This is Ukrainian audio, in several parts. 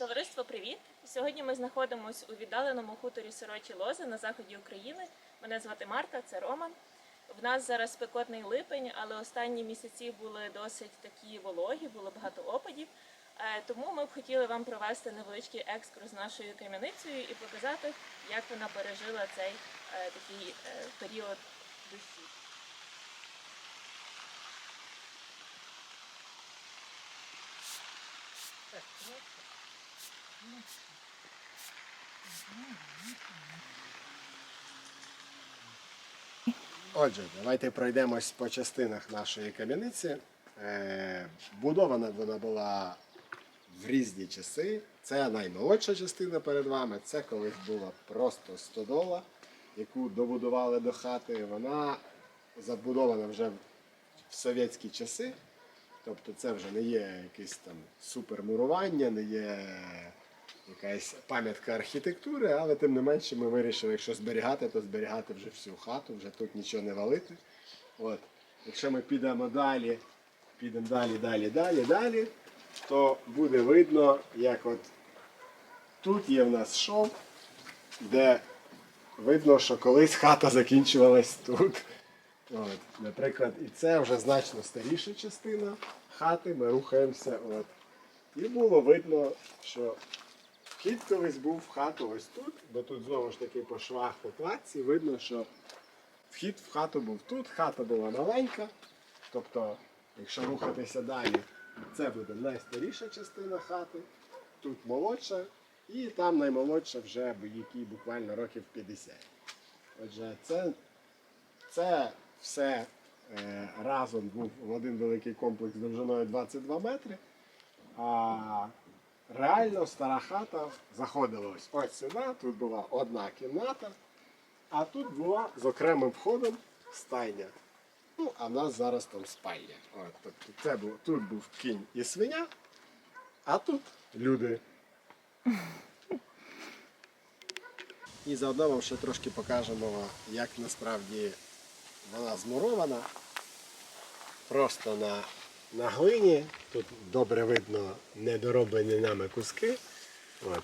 Товариство, привіт! Сьогодні ми знаходимося у віддаленому хуторі Сирочі Лози на заході України. Мене звати Марта, це Роман. В нас зараз спекотний липень, але останні місяці були досить такі вологі, було багато опадів. Е, Тому ми б хотіли вам провести невеличкий екскурс нашою кам'яницею і показати, як вона пережила цей е, такий е, період дощів. Отже, давайте пройдемось по частинах нашої кам'яниці. Е, Будована вона була в різні часи. Це наймолодша частина перед вами. Це колись була просто стодола, яку добудували до хати. Вона забудована вже в совєтські часи. Тобто це вже не є якесь там супермурування, не є якась пам'ятка архітектури, але тим не менше ми вирішили, якщо зберігати, то зберігати вже всю хату, вже тут нічого не валити. От. Якщо ми підемо далі, підемо далі, далі, далі, далі, то буде видно, як от тут є в нас шов, де видно, що колись хата закінчувалась тут. От, наприклад, і це вже значно старіша частина хати, ми рухаємося. От. І було видно, що вхід колись був в хату ось тут, бо тут знову ж таки по швах по кладці видно, що вхід в хату був тут, хата була маленька. Тобто, якщо рухатися далі, це буде найстаріша частина хати, тут молодша, і там наймолодша вже який буквально років 50. Отже, це це все е, разом був в один великий комплекс довжиною 22 метри. А реально стара хата заходила ось, ось сюди, тут була одна кімната, а тут була з окремим входом стайня. Ну, а в нас зараз там спальня. От, тобто це був, тут був кінь і свиня, а тут люди. І заодно вам ще трошки покажемо, як насправді вона змурована. Просто на, на глині. Тут добре видно недороблені нами куски. От.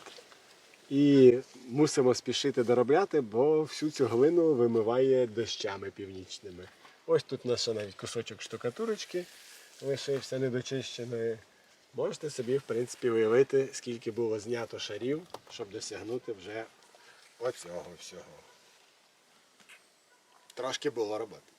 І мусимо спішити доробляти, бо всю цю глину вимиває дощами північними. Ось тут у навіть кусочок штукатурочки лишився недочищеної. Можете собі, в принципі, уявити, скільки було знято шарів, щоб досягнути вже оцього всього. Трошки було роботи.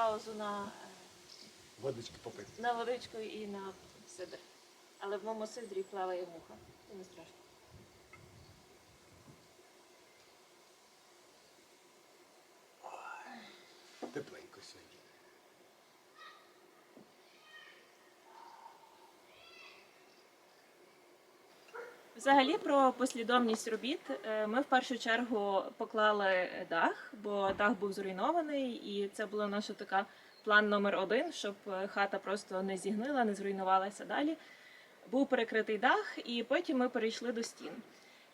Паузу на, Водички попити. на водичку і на сидр. Але в моєму сидрі плаває муха. Це не страшно. Тепленько сьогодні. Взагалі про послідовність робіт Е, ми в першу чергу поклали дах, бо дах був зруйнований, і це була наша така план номер один, щоб е, хата просто не зігнила, не зруйнувалася далі. Був перекритий дах, і потім ми перейшли до стін.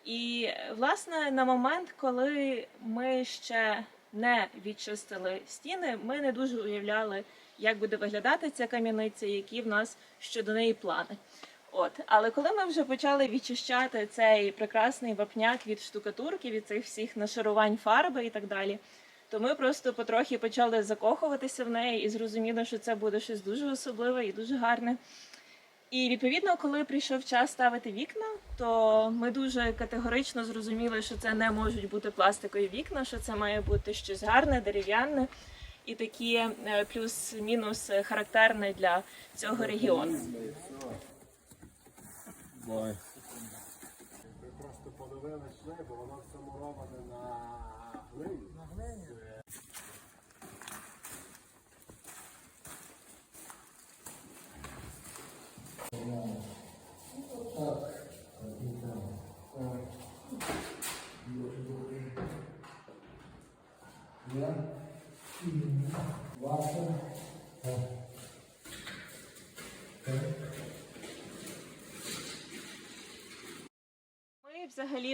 І е, власне на момент, коли ми ще не відчистили стіни, ми не дуже уявляли, як буде виглядати ця кам'яниця, які в нас щодо неї плани. От, але коли ми вже почали відчищати цей прекрасний вапняк від штукатурки, від цих всіх нашарувань фарби і так далі, то ми просто потрохи почали закохуватися в неї і зрозуміли, що це буде щось дуже особливе і дуже гарне. І відповідно, коли прийшов час ставити вікна, то ми дуже категорично зрозуміли, що це не можуть бути пластикові вікна, що це має бути щось гарне, дерев'яне і такі е, плюс-мінус характерне для цього регіону. Ви просто подивили шли, бо воно все муроване на глині. Ми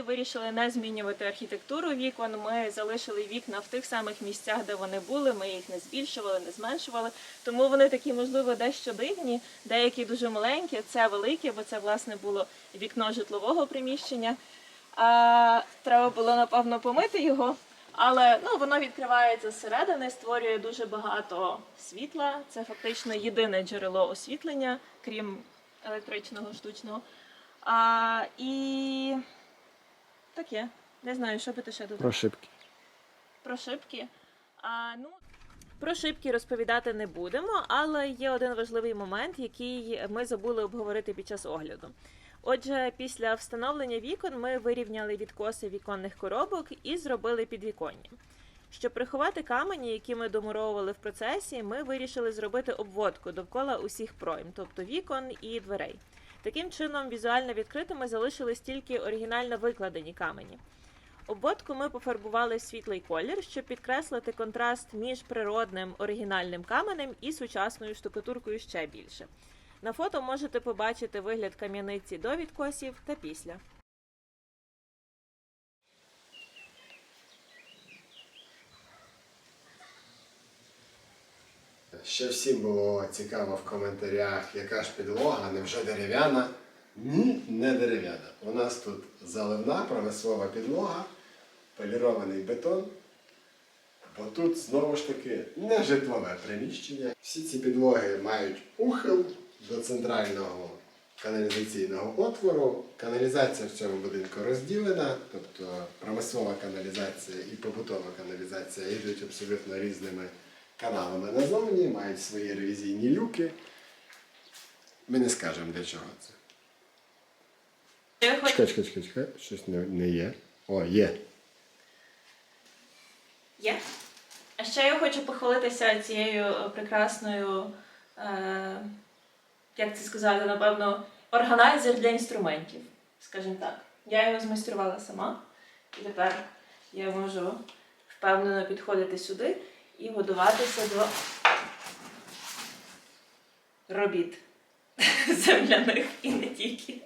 вирішили не змінювати архітектуру вікон. Ми залишили вікна в тих самих місцях, де вони були. Ми їх не збільшували, не зменшували. Тому вони такі, можливо, дещо дивні, деякі дуже маленькі. Це велике, бо це власне було вікно житлового приміщення. А, треба було напевно помити його. Але ну воно відкривається зсередини, створює дуже багато світла. Це фактично єдине джерело освітлення, крім електричного штучного. А, і таке. Не знаю, що би ти ще додав. Про шибки. Про шибки. А, ну, про шибки розповідати не будемо, але є один важливий момент, який ми забули обговорити під час огляду. Отже, після встановлення вікон ми вирівняли відкоси віконних коробок і зробили підвіконня. Щоб приховати камені, які ми домуровували в процесі, ми вирішили зробити обводку довкола усіх пройм, тобто вікон і дверей. Таким чином, візуально відкритими залишились тільки оригінально викладені камені. Обводку ми пофарбували в світлий колір, щоб підкреслити контраст між природним оригінальним каменем і сучасною штукатуркою ще більше. На фото можете побачити вигляд кам'яниці до відкосів та після. Ще всім було цікаво в коментарях, яка ж підлога, невже дерев'яна? Ні, не дерев'яна. У нас тут заливна промислова підлога, полірований бетон. Бо тут знову ж таки не житлове приміщення. Всі ці підлоги мають ухил до центрального каналізаційного отвору. Каналізація в цьому будинку розділена, тобто промислова каналізація і побутова каналізація йдуть абсолютно різними каналами назовні, мають свої ревізійні люки. Ми не скажемо для чого це. Чекай, чекай, чекай, чекай, щось не, не є. О, є. Є. А ще я хочу похвалитися цією прекрасною, е, як це сказати, напевно, органайзер для інструментів, скажімо так. Я його змайструвала сама, і тепер я можу впевнено підходити сюди і готуватися до робіт земляних і не тільки.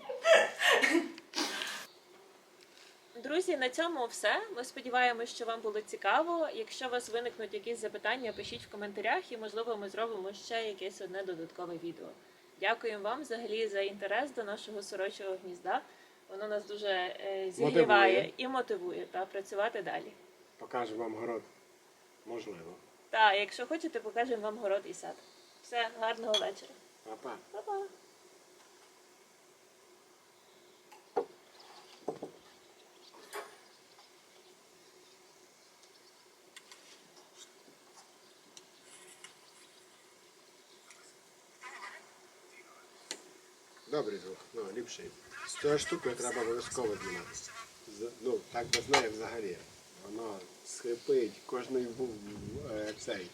Друзі, на цьому все. Ми сподіваємось, що вам було цікаво. Якщо у вас виникнуть якісь запитання, пишіть в коментарях, і можливо ми зробимо ще якесь одне додаткове відео. Дякуємо вам взагалі за інтерес до нашого сорочого гнізда. Воно нас дуже е, зігріває Мотивує. і мотивує та працювати далі. Покажу вам город. Можливо. Та, якщо хочете, покажемо вам город і сад. Все, гарного вечора. Па-па. Па-па! Добрий звук, ну ліпший. З цією штукою треба обов'язково знімати. Ну, так без неї взагалі. Воно скрипить, кожний е, цей,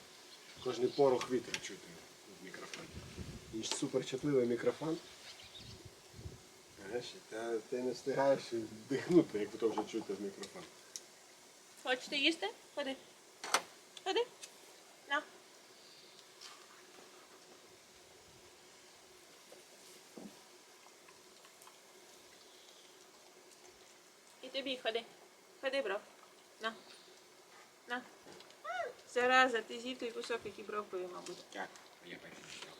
кожний порох вітру чути в мікрофоні. І суперчутливий мікрофон. Знаєш, та ти не встигаєш вдихнути, як то вже чути в мікрофон. Хочете їсти? Ходи. Ходи. На. І тобі ходи. Ходи, бро. На. На. Зараза, ти з'їв кусок, який бровкою, мабуть. Так, я бачу.